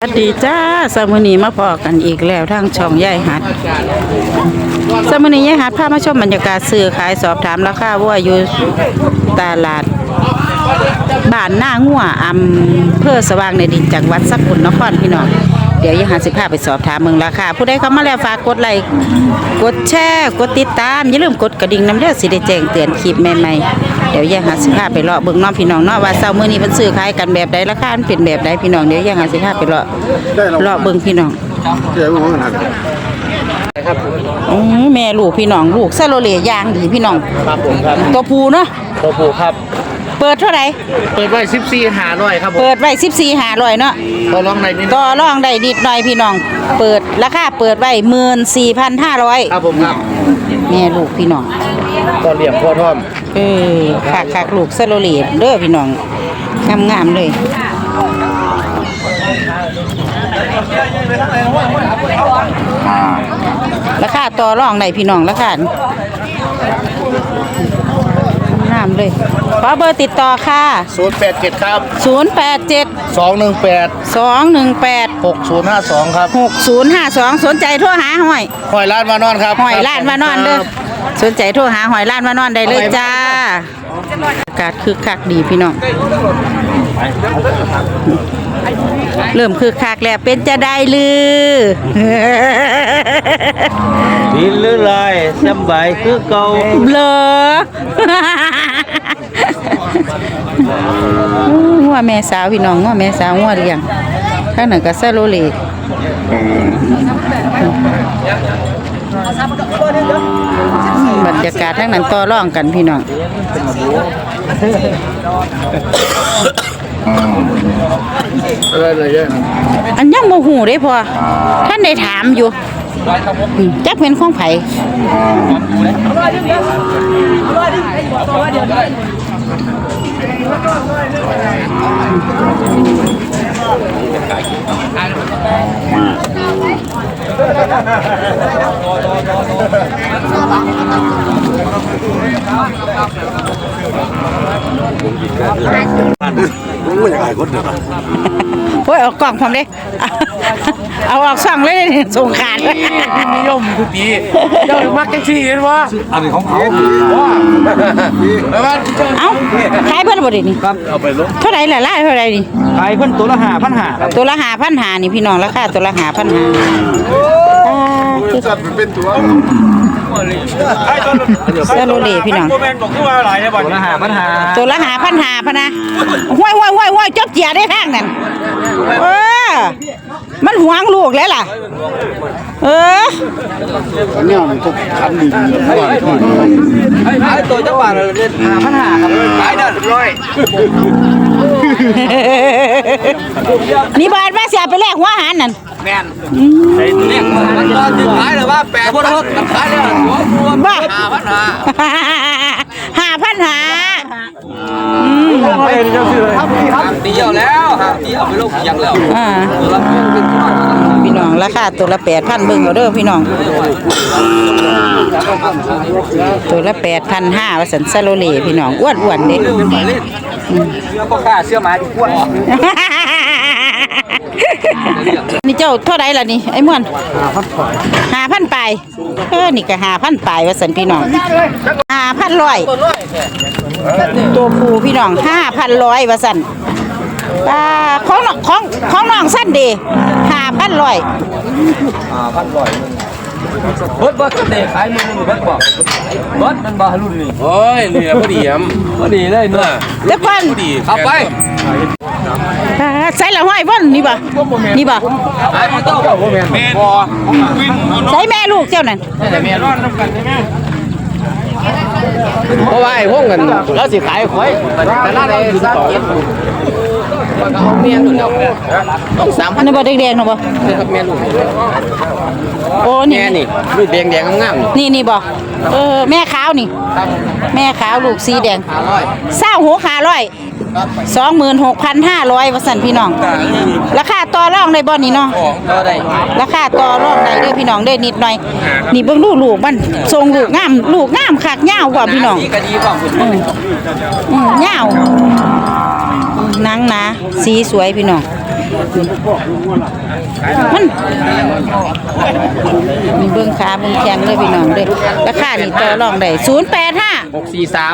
สวัสดีจ้าสามอนีมาพอกันอีกแล้วทางช่องยายหัดสามอนียายหัดพามาชมบรรยากาศซื้อขายสอบถามราคาวัวอยู่ตลาดบ้านหน้างัวอำเภอสว่างในดินจังหวัดสกลนครพี่น้องเดี๋ยวยายหัดสิพาไปสอบถามเมืองราคาผู้ใดเข้ามาแล้วฝากกดไลค์กดแชร์กดติดตามอย่าลืมกดกระดิ่งน้ำเด้อดสิได้แจ้งเตือนคลิปใหม่ๆ ดี๋ยวยายหัดสิพาไปเลาะเบิ่งน้องพี่น้องเนาะว่าเช้ามื้อนี้มันซื้อขายกันแบบใดราคามันเป็นแบบใดพี่น้องเดี๋ยวยายหัดสิพาไปเลาะรอเบิ่งพี่น้องเจ้าของหันอือแม่ลูกพี่น้องลูกซาโลเลย่างดีพี่น้องครับผมครับตัวผู้เนาะตัวผู้ครับ เปิดเท่าไหร่เปิดไว้สิบสี่หาร้อยครับผมเปิดไว้14 500เนาะตัวร้องในนี้ต่อรองได้นิดหน่อยพี่น้อง เปิดราคาเปิดไว้14,500ครับผมครับแม่ลูกพี่น้องตัวเหลี่ยมพ่อท่อมเออคักคักๆลูกซาโลเลเด้อพี่น้องงามๆเลยราคาต่อรองได้พี่น้องราคางามเลย ขอเบอร์ติดต่อค่ะ ศูนย์แปดเจ็ดครับ087 สองหนึ่งแปด218 หกศูนย์ห้าสองครับ6052 สนใจโทรหาห้อยหอยลาดมานอนครับหอยล้านมานอนเด้อสนใจโทรหาหอยล้านมานอนได้เลยจ้าอากาศคึกคักดีพี่น้อง เริ่มคึกคักแล้วเป็นจะได้ลือดินหรือลายสำบายคือเก่า เบลอ งัวแม่สาวพี่น้องงัวแม่สาวงัวเลี้ยงข้างหนึ่งก็ซาโลเลบรรยากาศทั้งนั้นต่อร่องกันพี่น้องอันยังโมหูได้พอท่านได้ถามอยู่จักเป็นข้องไผ แล้วก็ไม่เรื่องอะไร โอ้ยเออกกล่องพร้อมเลยเอาออกซ่องเลยนี่ส่งขาดนิยมทุกทีเจ้ามักจังซี่เห็นวะอันนี้ของเขาแล้วมันเอ้าขายเพิ่นบ่ได้นี่ครับเอาไปลงเท่าไหร่ล่ะล่ะเท่าไหร่นี่ขายเพิ่นตัวละห้าพันห้าครับตัวละ5,500นี่พี่น้องราคาตัวละ5,500อ่าคือสัตว์เป็นตัวซาโลเลพี่น้องตัวละห้าพันห้าตัวละ5,500พะนะห้วยห้วยห้วยห้วยจบเจียได้ทางนั่นเออมันหวงลูกแล้วล่ะ เออเนี่ยมันก็ขันดีขายตัวจังหวัดเลยห้าพันห้าครับขายได้เรียบร้อย นี่บาทมาเสียไปแลกหัวอาหารนั่นแม่นไอ้เนี่ยมันก็ถึงขายเลยว่าแปดพันหกขายเลยหัวหัวบ้าห้าพันห้า ห้ามเดียวแล้วห้ามเดียวไปลูกยังแล้วอ่าตัวละเป็นพี่น้องราคาตัวละแปดพันเบิ่งเอาเด้อพี่น้อง ตัวละแปดพันห้าว่าสันซาโลเลพี่น้องอ้วนอ้วนๆเด็กเรื่องไปเล่นเสื้อพ่อค้าเสื้อหมาที่ขวดนี่เจ้าเท่าไรล่ะนี่ไอ้ม่วนห้าพันปลายเออนี่ก็ห้าพันปลายว่าสันพี่น้องห้าพันร้อย ตัวผู้พี่น้องห้าพันร้อยว่าสันอ่าของน้องของของน้องสั้นเดีห้าพันร้อยเบิดเบิดเด็กขายมือหนึ่งเบิดบอกเบิดมันบ่รุ่นนี่โอ้ยเนี่ยพอดีครับพอดีเลยเนาะแล้วก่อนพอดีเอาไปอ่าใส่ละห้อยบ่นนี่บ่นี่บ่ขายมาโต้แม่นพอวินใส่แม่ลูกเจ้านั่นแต่เมียร้อนน้ำกันใช่ไหม เพราะว่าไอ้พวกกันแล้วสิขายข่อยแต่ละได้สามเจ็ดเอาเมียนแล้วต้องสามอันนี้บ่แดงๆเนาะบ่ครับเมียลูกโอ้นี่แม่นี่ลูกแดงแดงงามนี่นี่บ่เออแม่ขาวนี่ แม่ขาวลูกสีแดงอร่อยเศร้าหัวขาร้อย สองหมื่นหกพันห้าร้อยว่าสันพี่น้องราคาต่อรองในบ่อนนี่เนาะก็ได้ราคาต่อรองได้เด้อพี่น้องได้นิดหน่อย นี่เบิ่งลูกลูกมันทรงลูกงามลูกงามคักยาวกว่าพี่น้องดีก็ดีบ้างคุณอืมอืมยาวหนังหนาสีสวยพี่น้อง มันมีเบิ่งขาเบิ่งแขนเลยพี่น้องเด้อราคานี่ต่อรองได้085หกสี่สา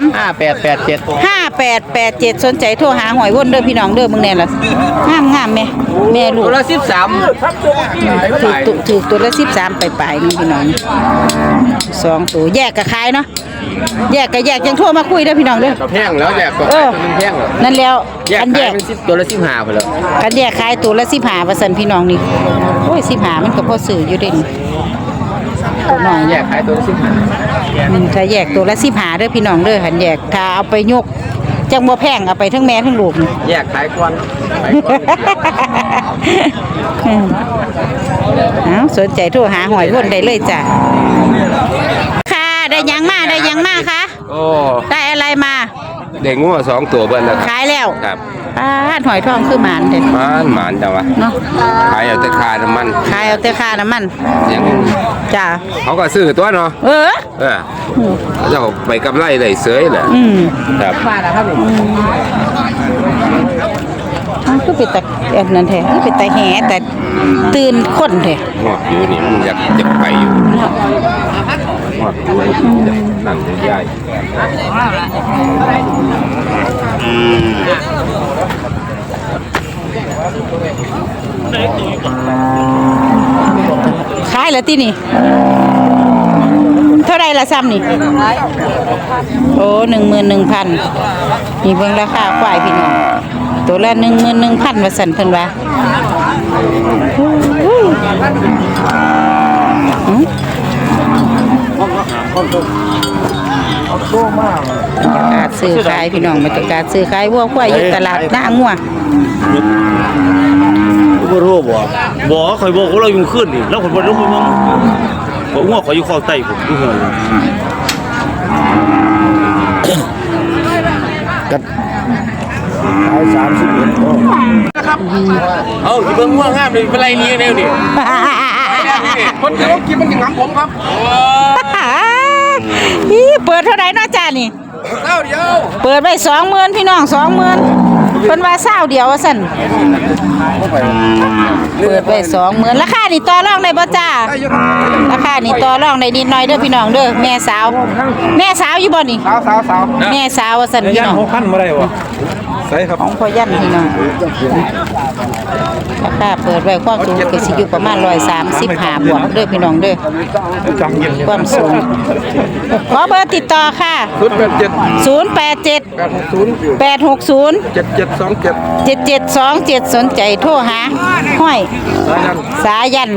ม643ห้าแปดแปดเจ็ด5887สนใจโทรหาหอยวนเด้อพี่น้องเด้อมึงแน่ล่ะงามงามๆแม่แม่ลูกตัวละสิบสามถูกตัวถูกตัวละ13ไปปลายๆนึงพี่น้องสองตัวแยกก็ขายเนาะ แยกก็แยกยังโทรมาคุยเด้อพี่น้องเด้อ ก็แพงแล้วแยกก็เออมันแพงแล้วนั่นแล้วแยกอันแยขายกเป็นสิบตัวละสิบห้าไปแล้วกันแยกขายตัวละสิบหาเปอร์เซ็นต์พี่น้องนี่โอ้ยสิบหามันก็พอซื้ออยู่เด่นตัวน้อยแยกขายตัวละสิบห้าอืมถ้าแยกตัวละสิบหาเด้อพี่น้องเด้อหันแยกถ้าเอาไปยกจังบ่แพงเอาไปทั้งแม่ทั้งลูกนี่ แยกขายก่อนขายก่อนอืมเอาสนใจโทรหาหอยวนได้เลยจ้ะค่ะ ได้หยังมาได้หยังมาคะโอ้ได้อะไรมาเด็กงัวสองตัวเบิ้ลแล้วครับขายแล้วครับป้าดหอยทองคือหมานเด้หมานหมานจังวะเนาะขายเอาแต่ค่าน้ำมันขายเอาแต่ค่าน้ำมันอย่างจ้ะเขาก็ซื้อตัวเนาะเออเออเขาจะเอาไปกำไรได้เสยแหละอืมครับ มาแล้วครับผม มัน ก็เป็นตะอันนั้นแท้มันเป็นตะแหแต่ตื่นคนแท้งวดอยู่นี่มันอยากจะไปอยู่งวดอยู่นั่นใหญ่ขายแล้วที่นี่ เท่าไรละซ้ำนี่ โอ้หนึ่งหมื่นหนึ่งพันมีเบิ่งราคาควายพี่น้อง ตัวละหนึ่งหมื่นหนึ่งพันว่าสันเพิ่นว่าอื้อการซื้อขายพี่น้องบรรยากาศซื้อขายวัวควายอยู่ตลาดหน้างัวบ่รู้บ่บ่ข่อยบอกว่าเราอยู่ขึ้นนี่แล้วข่อยบ่รู้มึงบ่งัวข่อยอยู่ข้างใต้ผมอยู่หั่นกัด ขาย31บ่เอาที่เบิ่งง่วงงามเลยเป็นไรนี้เนี่ยนี่คนเดียวกินมันถึงหลังผมครับอีเปิดเท่าไหร่เนาะจ้านี่เท่าเดียว เปิดไว้สองหมื่นพี่น้องสองหมื่นเพิ่นว่าเศร้าเดียวว่าสั่นเปิดไว้สองหมื่นราคานี่ต่อรองได้บ่จ้าราคานี่ต่อรองได้นิดหน่อยเด้อพี่น้องเด้อแม่สาว แม่สาวอยู่บ่นี่สาวสาวสาวแม่สาวว่าสั่นพี่น้อง6,000บ่ได้บ่ใส่ครับของพ่อยันพี่น้องราคาเปิดไว้ความสูงก็สิอยู่ประมาณ135บวกเด้อพี่น้องเด้อจังเย็นความสูงขอเบอร์ติดต่อค่ะศูนย์แปดเจ็ด087แปดหกศูนย์860เจ็ดเจ็ดสองเจ็ดเจ็ดเจ็ดสองเจ็ดสนใจโทรหาห้อยสายันสายัน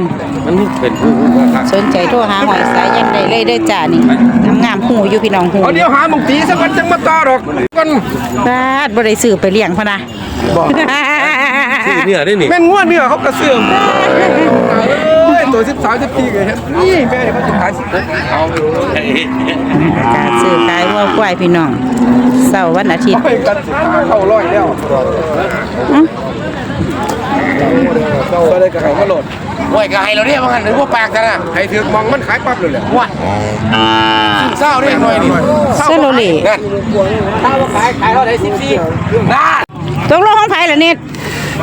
มันเป็นผู้ว่าสนใจโทรหาห้อยสายันได้เลยเด้อจ้านี่งามๆหูอยู่พี่น้องหูเอาเดี๋ยวหามึงตีสักวันจังมาต่อดอกกันบาดบ่ได้ซื้อไปเลี้ยงพะนะเนี่ยได้นี่แม่นง่วนเนี่ยเขากระเสื่อมเอ้ยตัวสิบสามสิบปีเลยเห็นนี่แม่เดี๋ยวเขาจะขายสิบเอาการซื้อขายวัวควายพี่น้องเสาร์วันอาทิตย์ ไปกันสิเข้าร้อยแล้วเข้าไปเลยกับเขามาโหลด โอ้ยก็ให้เราเรียกว่างันหรือว่าปากกันอะให้ถือมองมันขายปั๊บเลยแหละว่าเศร้าเรียกหน่อยนี่เซโลเล่นั่นถ้าว่าขายขายเท่าไหร่สิบสี่น่าตกลงของไผล่ะเน็ต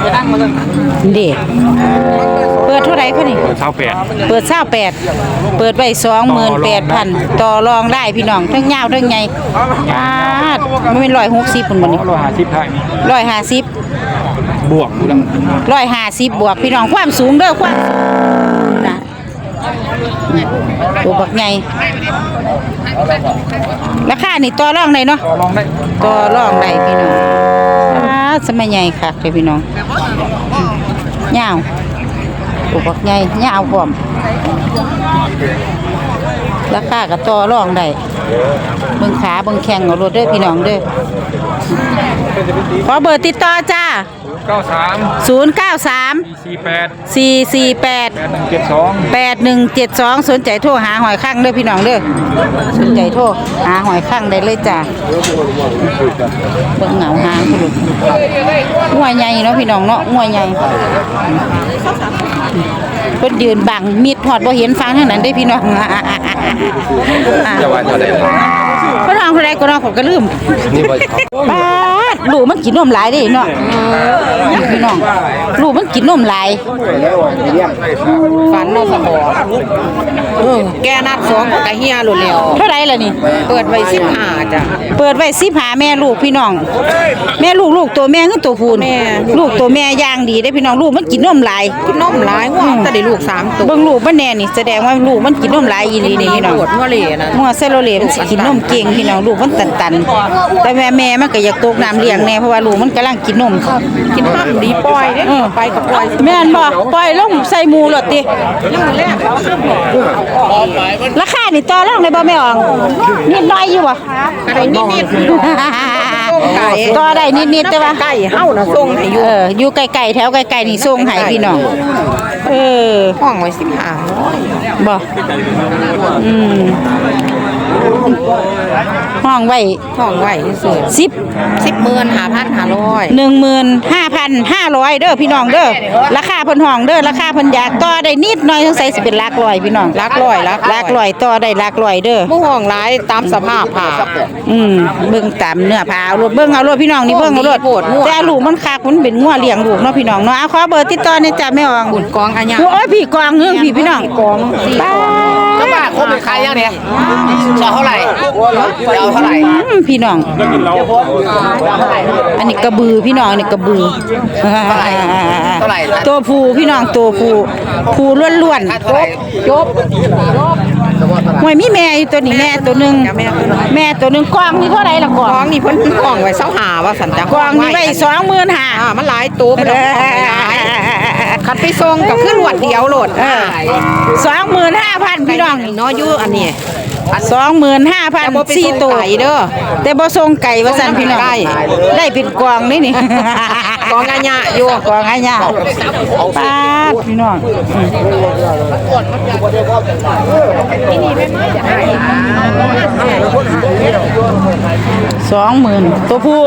ไปตั้งมาเลยเด้เปิดเท่าไหร่คะนี่28เปิดเศร้าแปดเปิดไว้สองหมื่นแปดพันต่อรองได้พี่น้องทั้งยาวทั้งใหญ่ปาดมันเป็นร้อยหกสิบปุ่นบนนี้150ไทยร้อยห้าสิบ บวกร้อยห้าสิบบวกพี่น้องความสูงเด้อความสูงนะตัวบักใหญ่ราคานี่ต่อรองได้เนาะลองได้ต่อรองได้พี่น้องปาดสมัยใหญ่คักเลยพี่น้องยาวตัวบักใหญ่ยาวพร้อมราคาก็ต่อรองได้เบิ่งขาเบิ่งแข้งเอารถเด้อพี่น้องเด้อขอเบอร์ติดต่อจ้า 93 093 48 448 172 8172สนใจโทรหาหอยข้างเด้อพี่น้องเด้อสนใจโทรหาหอยข้างได้เลยจ้าเบิ่งเหงาหางพุ่นลูกงัวใหญ่เนาะพี่น้องเนาะงัวใหญ่เพิ่นยืนบังมิดฮอดบ่เห็นฟังทางนั้นเด้พี่น้องจะว่าเท่าไหร่เพิ่นห้องเท่าใดก็น้องผมก็ลืมนี่บ่ป้าดมัน ลูกมันกินนมหลายเด้เนาะนี่พี่น้องลูกมัน กินนมหลายฝันเราสมองเออแกนัดสองกะเฮียหลุดแล้วเท่าไรล่ะนี่ เปิดไว้สิบห้าจ้ะเปิดไว้สิหาแม่ลูกพี่น้อง แม่ลูกลูกตัวแม่คือตัวผู้นี่แม่ลูกตัวแม่ย่างดีได้พี่น้องลูกมันกินนมหลายกินนมหลายง่วงแต่ได้ลูกสามตัวเบิ่งลูกมันแน่นี่แสดงว่าลูกมันกินนมหลายอีหลีนี่พี่น้องปวดหัวเหล่นะมัวเซโลเลมันสิกินนมเก่งพี่น้องลูกมันตันตันๆแต่แม่แม่มันก็อยากตกน้ำเลี้ยงแน่เพราะว่าลูกมันกำลังกินนมกินห้ามดีปล่อยเด้เออไปกับปล่อยแม่นบ่ปล่อยลงใส่หมูโลดติยังมือแรกราคานี่ต่อรองได้บ่แม่อองนิดหน่อยอยู่บ่อะไรนิดนิดต่อได้นิดๆแต่ว่าใกล้เฮานะส่งให้อยู่เอออยู่ไกลๆแถวไกลๆนี่ส่งให้พี่น้องเออห้องไว้สิบห้าบ่อืม ห้องไว้ห้องไว้สุดสิบสิบหมื่นห้าพันห้าร้อยหนึ่งหมื่นห้าพันห้าร้อยเด้อพี่น้องเด้อราคาเพิ่นห้องเด้อราคาเพิ่นอยากต่อได้นิดหน่อยสงสัยสิเป็นหลักร้อยพี่น้องลักร้อยลักหลักร้อยต่อได้หลักร้อยเด้อผู้ห้องหลายตามสภาพผ่าอืมเบิ่งตามเนื้อผ้าเอารถเบิ่งเอารถพี่น้องนี่เบิ่งเอารถโอ้ดีโพดมั่วแต่ลูกมันคักมันเป็นงัวเลี้ยงลูกเนาะพี่น้องเนาะเอาขอเบอร์ติดต่อในอยจ้ะแม่อองขุนกองอันยังโอ้ยพี่กองเฮืองพี่พี่น้องกองป้า ก็บ้าคมเป็นใครยังเนี่ยจะเท่าไหร่จะเอาเท่าไหร่อืมพี่น้อง อันนี้กระบือพี่น้องอันนี้กระบือเท่าไหร่เท่าไหร่ตัวผู้พี่น้องตัวผู้ผู้ล้วนเท่าไหร่ๆจบหวยมีแม่อยู่ตัวนี้แม่ตัวหนึงแม่ตัวหนึงกองนี่เท่าไหร่ล่ะกกอองงนี่เพิ่นกองไว้เสาหาว่าสันจังกองนี่ไว้สองหมื่นห้าอ่ามันหลายตัวมันเอาของไปหลาย คันไปส่งก็คือหลวดเดียวโหลดสองหมื่นห้าพันพี่น้องเนาะอยู่อันนี้ สองหมื่นห้าพันแต่บ่ไปสี่ส่งตัวไก่เด้อแต่บ่ส่งไก่ว่าสั่นพี่น้องไก่ได้เป็นกองนี่นี่กองงาญะอยู่กองให้ยาป้าดพี่น้องสองหมื่นตัวผู้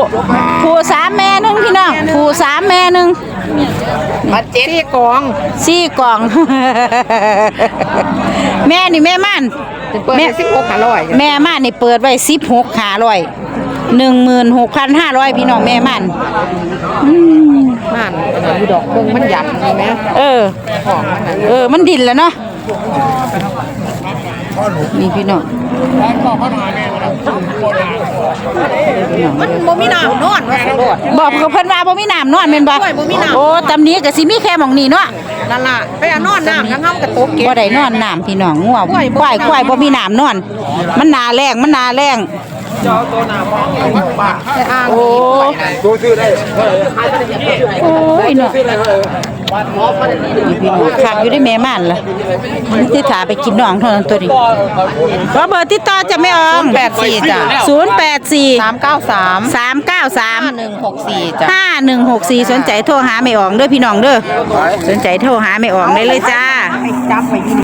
ผู้สามแม่หนึงพี่น้องผู้สามแม่หนึงมาเจ็ดกองสี่กล่อง แม่นี่แม่ม่าน เปิดสิบหกห้าร้อยแม่ม่านนี่เปิดไว้สิบหกหาร้อยหนึ่งหมื่นหกพันห้าร้อยพี่น้องแม่ม่านมันอยู่ดอกเบิ่งมันหยัดนี่แม่เออของมันน่ะเออ มันดินแล้วเนาะ นี่พี่น้องมันบ่มีน้ำนอนว่าสิโลดบอกกับเพิ่นว่าบ่มีน้ำนอนแม่นบ่โอ้ยบ่มีน้ำ โอ้ตำนี้ก็สิมีแค่หม่องนี้เนาะนั่นล่ะไปเอานอนน้ำยังเฮากระตกเก็บ่บได้นอนน้ำพี่น้องงัวโอ้ยบ่ควายมีน้ำ ควายบ่มีน้ำนอน มันหนาแรงมันหนาแรง แต่อ่างโอ้โอ้ยเนาะนี่พี่น้องคักอยู่ได้แม่ม่านล่ะนี่ที่ถาไปกินน้องเท่านั้นตัวนี้ขอเบอร์ติดต่อจะไม่อองแปดสี่จ้ะ084สามเก้าสามสามเก้าสามห้าหนึ่งหกสี่จ้ะห้าหนึ่งหกสี่สนใจโทรหาไม่อองเด้อพี่น้องเด้อสนใจโทรหาไม่อองได้เลยจ้า